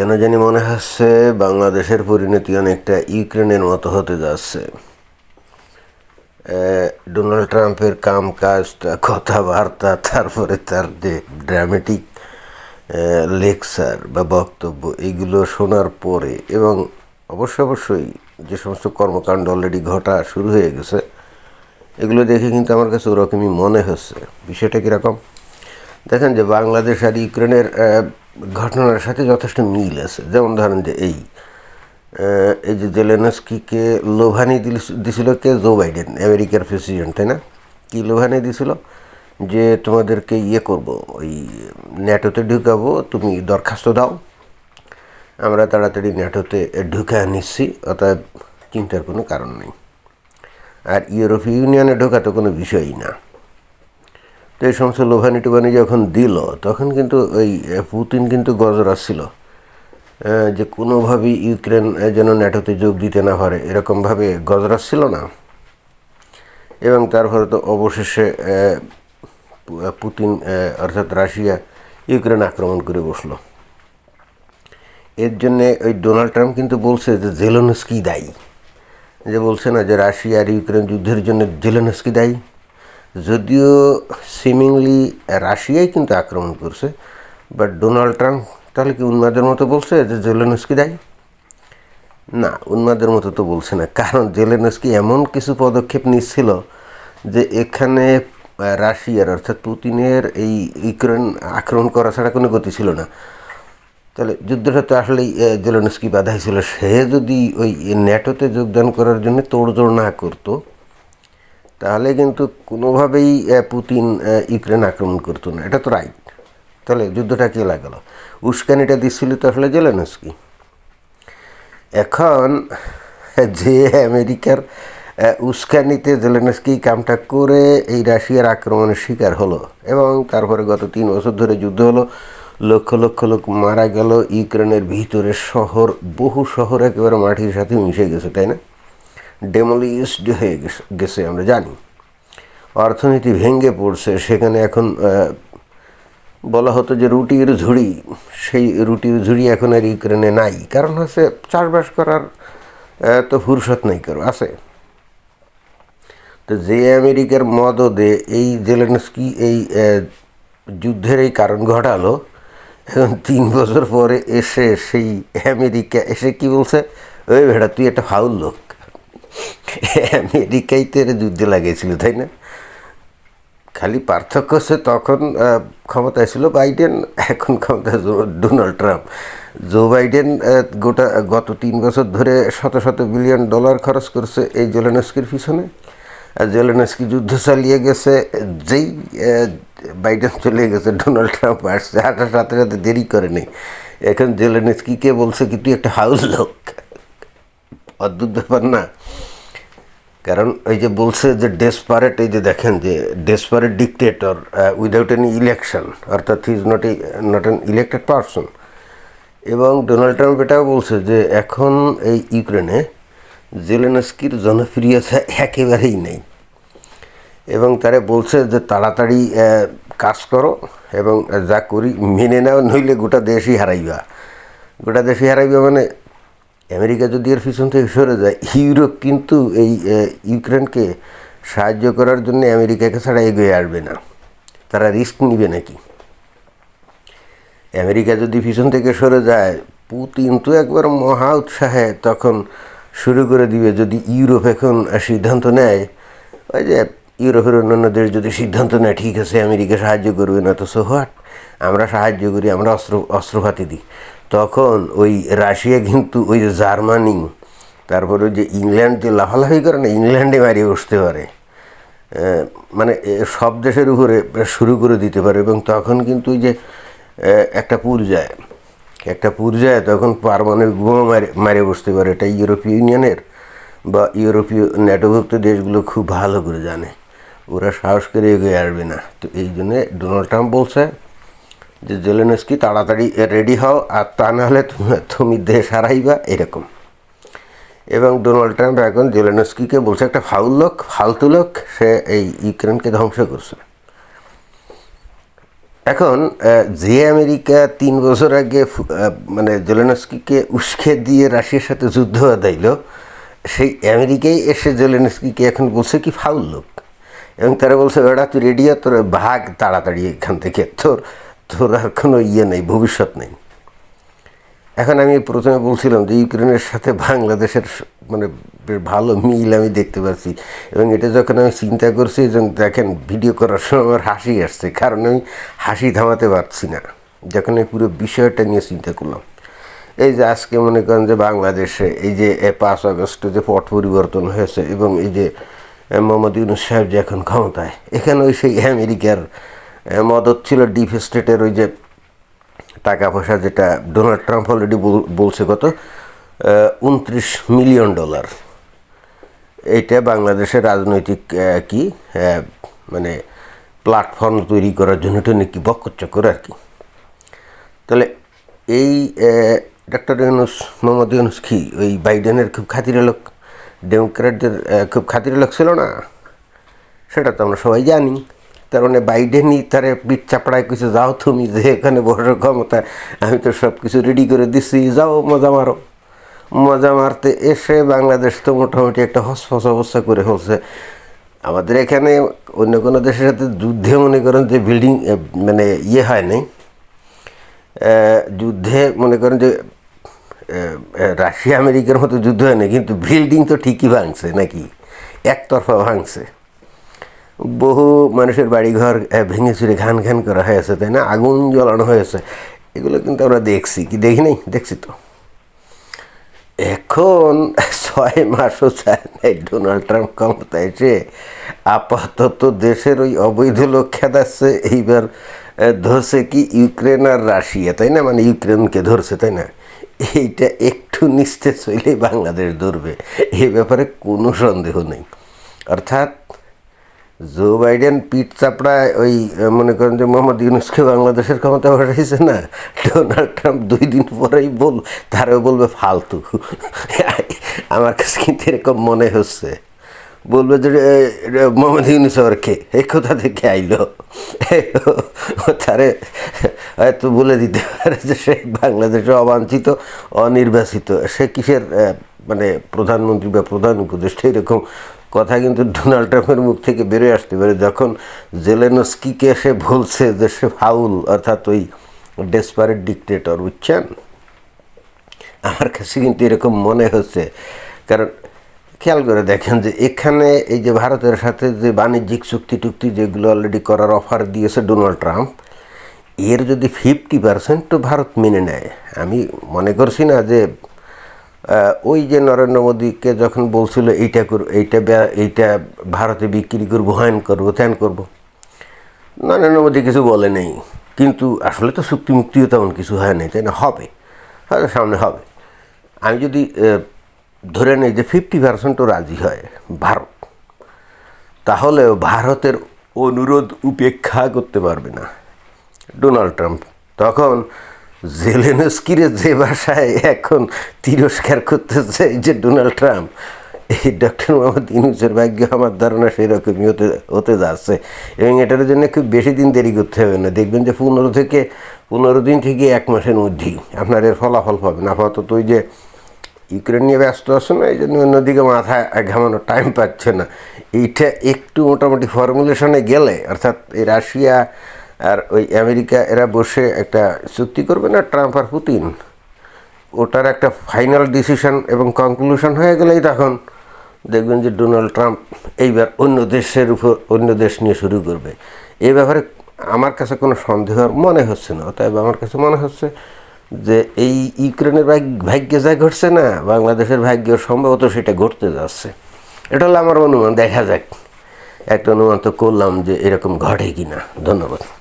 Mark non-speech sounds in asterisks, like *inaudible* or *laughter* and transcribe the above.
কেন জানি মনে হচ্ছে বাংলাদেশের পরিণতি অনেকটা ইউক্রেনের মতো হতে যাচ্ছে। ডোনাল্ড ট্রাম্পের কাম কাজটা কথাবার্তা, তারপরে তার যে ড্রামেটিক লেকচার বা বক্তব্য, এগুলো শোনার পরে এবং অবশ্য অবশ্যই যে সমস্ত কর্মকাণ্ড অলরেডি ঘটা শুরু হয়ে গেছে, এগুলো দেখে কিন্তু আমার কাছে ওরকমই মনে হচ্ছে। বিষয়টা কীরকম? দেখেন যে বাংলাদেশ আর ইউক্রেনের ঘটনার সাথে যথেষ্ট মিল আছে। যেমন ধরেন যে এই এই যে জেলেনস্কিকে লোভানি দিছিল কে? জো বাইডেন, আমেরিকার প্রেসিডেন্ট, তাই না? কি লোভানি দিছিল? যে তোমাদেরকে ইয়ে করব, ওই ন্যাটোতে ঢুকাবো, তুমি দরখাস্ত দাও। আমরা তাড়াতাড়ি ন্যাটোতে ঢুকে নিচ্ছি অতএব চিন্তার কোনো কারণ নেই। আর ইউরোপীয় ইউনিয়নে ঢোকা তো কোনো বিষয়ই না। তো এই সমস্ত লোভানি যখন দিল, তখন কিন্তু ওই পুতিন কিন্তু গজরা ছিল যে কোনোভাবেই ইউক্রেন যেন ন্যাটোতে যোগ দিতে না পারে, এরকমভাবে গজরা ছিল না। এবং তারপরে তো অবশেষে পুতিন অর্থাৎ রাশিয়া ইউক্রেন আক্রমণ করে বসল। এর জন্যে ওই ডোনাল্ড ট্রাম্প কিন্তু বলছে যে, জেলোনস্কি দায়ী। যে বলছে না যে, রাশিয়া আর ইউক্রেন যুদ্ধের জন্য জেলেনস্কি দায়ী। যদিও সিমিংলি রাশিয়াই কিন্তু আক্রমণ করছে বাট ডোনাল্ড ট্রাম্প তাহলে কি উন্মাদের মতো বলছে যে জেলেনস্কি দায়ী? না, উন্মাদের মতো তো বলছে না, কারণ জেলেনস্কি এমন কিছু পদক্ষেপ নিচ্ছিল যে এখানে রাশিয়ার অর্থাৎ পুতিনের এই ইউক্রেন আক্রমণ করা ছাড়া কোনো গতি ছিল না। তাহলে যুদ্ধটা তো আসলেই জেলেনস্কি বাধাই ছিল, সে যদি ওই ন্যাটোতে যোগদান করার জন্য তোড়জোড় না করতো তাহলে কিন্তু কোনোভাবেই পুতিন ইউক্রেন আক্রমণ করতো না। এটা তো রাইট তাহলে যুদ্ধটা কে লাগালো? উস্কানিটা দিচ্ছিল তো আসলে জেলেনস্কি। এখন যে আমেরিকার উস্কানিতে জেলেনস্কি কামটা করে এই রাশিয়ার আক্রমণের শিকার হলো এবং তারপরে গত তিন বছর ধরে যুদ্ধ হলো, লক্ষ লক্ষ লোক মারা গেল, ইউক্রেনের ভিতরে শহর, বহু শহর একেবারে মাটির সাথে মিশে গেছে, তাই না? ডেমোলিস্ড হয়ে গেছে আমরা জানি। অর্থনীতি ভেঙে পড়ছে, সেখানে এখন বলা হতো যে রুটির ঝুড়ি, সেই রুটির ঝুড়ি এখন আর ইউক্রেনে নাই। কারণ হচ্ছে চাষবাস করার তো ফুরসত নাই কারও, আছে। তো যে আমেরিকার মদদে এই জেলেনস্কি, এই যুদ্ধের এই কারণ ঘটালো এখন তিন বছর পরে এসে সেই আমেরিকা, এসে কি বলছে? ওই ভেড়া তুই একটা ফাউল লোক। আমেরিকাই তো এর যুদ্ধে লাগিয়েছিল, তাই না? খালি পার্থক্য সে তখন ক্ষমতায় ছিল বাইডেন, এখন ক্ষমতা ডোনাল্ড ট্রাম্প। জো বাইডেন গোটা, গত তিন বছর ধরে শত শত বিলিয়ন ডলার খরচ করছে এই জেলেনস্কির পিছনে। আর জেলেনস্কি যুদ্ধ চালিয়ে গেছে, যেই বাইডেন চলে গেছে, ডোনাল্ড ট্রাম্প আসছে, আসার সাথে সাথে দেরি করে নেই। এখন জেলেনস্কিকে বলছে কি, তুই একটা হাউস লোক। অদ্ভুত ব্যাপার না। কারণ এই যে বলছে যে ডেসপারেট এই যে দেখেন যে desperate dictator without any election অর্থাৎ is not a not an elected person এবং ডোনাল্ড ট্রাম্প এটাও বলছে যে এখন এই ইউক্রেনে জেলেনস্কির জনপ্রিয়তা একেবারেই নেই। এবং তারা বলছে যে তাড়াতাড়ি কাজ করো এবং যা করি মেনে নাও, নইলে গোটা দেশই হারাইবা। গোটা দেশই হারাইবা মানে আমেরিকা যদি এর পিছন থেকে সরে যায়, ইউরোপ কিন্তু এই ইউক্রেনকে সাহায্য করার জন্য আমেরিকাকে ছাড়া এগিয়ে আসবে না। তারা রিস্ক নিবে নাকি? আমেরিকা যদি পিছন থেকে সরে যায়, পুতিন তো একবার মহা উৎসাহে তখন শুরু করে দিবে, যদি ইউরোপ এখন সিদ্ধান্ত নেয়, ওই যে ইউরোপের অন্যান্য দেশ যদি সিদ্ধান্ত নেয়, ঠিক আছে, আমেরিকা সাহায্য করবে না তো সো হোয়াট আমরা সাহায্য করি, আমরা অস্ত্র, অস্ত্রপাতি দিই। তখন ওই রাশিয়া কিন্তু ওই যে জার্মানি, তারপরে ওই যে ইংল্যান্ড লাফালাফি করে না, ইংল্যান্ডে মারিয়ে বসতে পারে। মানে সব দেশের উপরে শুরু করে দিতে পারে এবং তখন কিন্তু ওই যে একটা পর্যায়ে একটা পর্যায়ে তখন পারমাণবিক বোমা মারে মারে বসতে পারে। এটা ইউরোপীয় ইউনিয়নের বা ইউরোপীয় ন্যাটোভুক্ত দেশগুলো খুব ভালো করে জানে। ওরা সাহস করে এগিয়ে আসবে না। তো এই জন্যে ডোনাল্ড ট্রাম্প বলছে যে জেলেনস্কি, তাড়াতাড়ি রেডি হও, আর তা নাহলে তুমি দেশ হারাইবা, এরকম। এবং ডোনাল্ড ট্রাম্প এখন জেলেনস্কিকে বলছে, একটা ফাউল লোক, ফালতু লোক, সে এই ইউক্রেনকে ধ্বংস করছে। এখন যে আমেরিকা তিন বছর আগে মানে জেলেনস্কিকে উস্কে দিয়ে রাশিয়ার সাথে যুদ্ধ দিল সেই আমেরিকাই এসে জেলেনস্কিকে এখন বলছে কি, ফাউল লোক। এবং তারা বলছে ওটা তুই রেডিও তোর ভাগ তাড়াতাড়ি এখান থেকে, তোর তোর আর কোনো ইয়ে নেই, ভবিষ্যৎ নেই। এখন আমি প্রথমে বলছিলাম যে ইউক্রেনের সাথে বাংলাদেশের মানে ভালো মিল আমি দেখতে পাচ্ছি। এবং এটা যখন আমি চিন্তা করছি এবং দেখেন, ভিডিও করার সময় আমার হাসি আসছে। কারণ আমি হাসি থামাতে পারছি না। যখন আমি পুরো বিষয়টা নিয়ে চিন্তা করলাম। এই যে আজকে মনে করেন যে বাংলাদেশে এই যে পাঁচ আগস্টে যে পট পরিবর্তন হয়েছে এবং এই যে মোহাম্মদ ইউনুস সাহেব যে এখন ক্ষমতায় এখানে ওই সেই আমেরিকার মদত ছিল ডিপ স্টেটের ওই যে টাকা পয়সা যেটা ডোনাল্ড ট্রাম্প অলরেডি বলছে কত? উনত্রিশ মিলিয়ন ডলার। এইটা বাংলাদেশের রাজনৈতিক কি মানে প্ল্যাটফর্ম তৈরি করার জন্য এটা নাকি বক্কচক্কর আর কি। তাহলে এই ডক্টর ইউনুস মোহাম্মদ ইউনুস কি ওই বাইডেনের খুব খাতিরে লোক? ডেমোক্র্যাটদের আহ, খুব খাতিরে লোক ছিল না? সেটা তো আমরা সবাই জানি। তার মানে বাইডেনই তারে পিঠ চাপড়ায় কিছু যাও তুমি যে এখানে বসার ক্ষমতা, আমি তো সব কিছু রেডি করে দিচ্ছি যাও মজা মারো। মজা মারতে এসে বাংলাদেশ তো মোটামুটি একটা হসফস অবস্থা করে ফেলছে। আমাদের এখানে অন্য কোনো দেশের সাথে যুদ্ধে মনে করেন যে বিল্ডিং মানে ইয়ে হয় নাই। যুদ্ধে মনে করেন যে রাশিয়া আমেরিকার মতো যুদ্ধ হয় না কিন্তু বিল্ডিং তো ঠিকই ভাঙছে নাকি? একতরফা ভাঙছে। বহু মানুষের বাড়িঘর ভেঙে চুরে ঘান ঘান করা হয়েছে তাই না? আগুন জ্বালানো হয়েছে এগুলো কিন্তু আমরা দেখছি। কি দেখি নাই? দেখছি তো। এখন *laughs* ছয় মাসও চায় নাই ডোনাল্ড ট্রাম্প ক্ষমতায় এসে আপাতত দেশের ওই অবৈধ লোক খেদাচ্ছে। এইবার ধরছে কি ইউক্রেন আর রাশিয়া, তাই না? মানে ইউক্রেনকে ধরছে, তাই না? এইটা একটু নিস্তেজ হইলেই বাংলাদেশ ধরবে। এ ব্যাপারে কোনো সন্দেহ নেই। অর্থাৎ জো বাইডেন পিঠ চাপড়ায় ওই মনে করেন যে মোহাম্মদ ইউনুসকে বাংলাদেশের ক্ষমতা বসাইছে না? ডোনাল্ড ট্রাম্প দুই দিন পরেই বল, তারাও বলবে ফালতু। *laughs* আমার কাছে কিন্তু এরকম মনে হচ্ছে। বলবে যে মোহাম্মদ ইউনুস আবার কে? এই কোথা থেকে আইলো? *laughs* তারে, হয়তো বলে দিতে পারে যে সে বাংলাদেশে অবাঞ্ছিত, অনির্বাচিত। সে কিসের মানে প্রধানমন্ত্রী বা প্রধান উপদেষ্টা এরকম কথা কিন্তু ডোনাল্ড ট্রাম্পের মুখ থেকে বেরিয়ে আসতে পারে। যখন জেলেনস্কিকে সে বলছে যে সে ফাউল, অর্থাৎ ওই ডেসপারেট ডিকটেটর, বুঝছেন? আমার কাছে কিন্তু এরকম মনে হচ্ছে। কারণ খেয়াল করে দেখেন যে এখানে এই যে ভারতের সাথে যে বাণিজ্যিক চুক্তি টুক্তি যেগুলো অলরেডি করার অফার দিয়েছে ডোনাল্ড ট্রাম্প, এর যদি ফিফটি পার্সেন্ট তো ভারত মেনে নেয়। আমি মনে করছি না যে ওই যে নরেন্দ্র মোদীকে যখন বলছিল, এইটা করব এইটা এইটা ভারতে বিক্রি করব, হ্যান করব, ত্যান করব। নরেন্দ্র মোদী কিছু বলে নেই। কিন্তু আসলে তো চুক্তি মুক্তিও তেমন কিছু হয় নাই, তাই না? হবে। হয়তো সামনে হবে। আমি যদি ধরে নেই যে ফিফটি পার্সেন্টও রাজি হয় ভারত তাহলে ভারতের অনুরোধ উপেক্ষা করতে পারবে না ডোনাল্ড ট্রাম্প। তখন জেলেনস্কিরে যে ভাষায় এখন তিরস্কার করতেছে এই যে ডোনাল্ড ট্রাম্প, এই ডক্টর মোহাম্মদ ইউনুসের ভাগ্য আমার ধারণা সেরকমই হতে হতে যাচ্ছে। এবং এটার জন্য খুব বেশি দিন দেরি করতে হবে না। দেখবেন যে পনেরো থেকে, পনেরো দিন থেকে এক মাসের মধ্যেই আপনার এর ফলাফল পাবেন। আপাতত ওই যে ইউক্রেন নিয়ে ব্যস্ত আছে না, এই জন্য অন্যদিকে মাথায় ঘামানোর টাইম পাচ্ছে না। এইটা একটু মোটামুটি ফর্মুলেশনে গেলে, অর্থাৎ এই রাশিয়া আর ওই আমেরিকা, এরা বসে একটা চুক্তি করবে না, ট্রাম্প আর পুতিন? ওটার একটা ফাইনাল ডিসিশন এবং কনক্লুশন হয়ে গেলেই তখন দেখবেন যে ডোনাল্ড ট্রাম্প এইবার অন্য দেশের উপর, অন্য দেশ নিয়ে শুরু করবে। এই ব্যাপারে আমার কাছে কোনো সন্দেহ মনে হচ্ছে না। অতএব আমার কাছে মনে হচ্ছে যে এই ইউক্রেনের ভাগ- ভাগ্যে যা ঘটছে না, বাংলাদেশের ভাগ্য সম্ভবত সেটা ঘটতে যাচ্ছে। এটা হলো আমার অনুমান। দেখা যাক। একটা অনুমান তো করলাম যে এরকম ঘটে কি না ধন্যবাদ।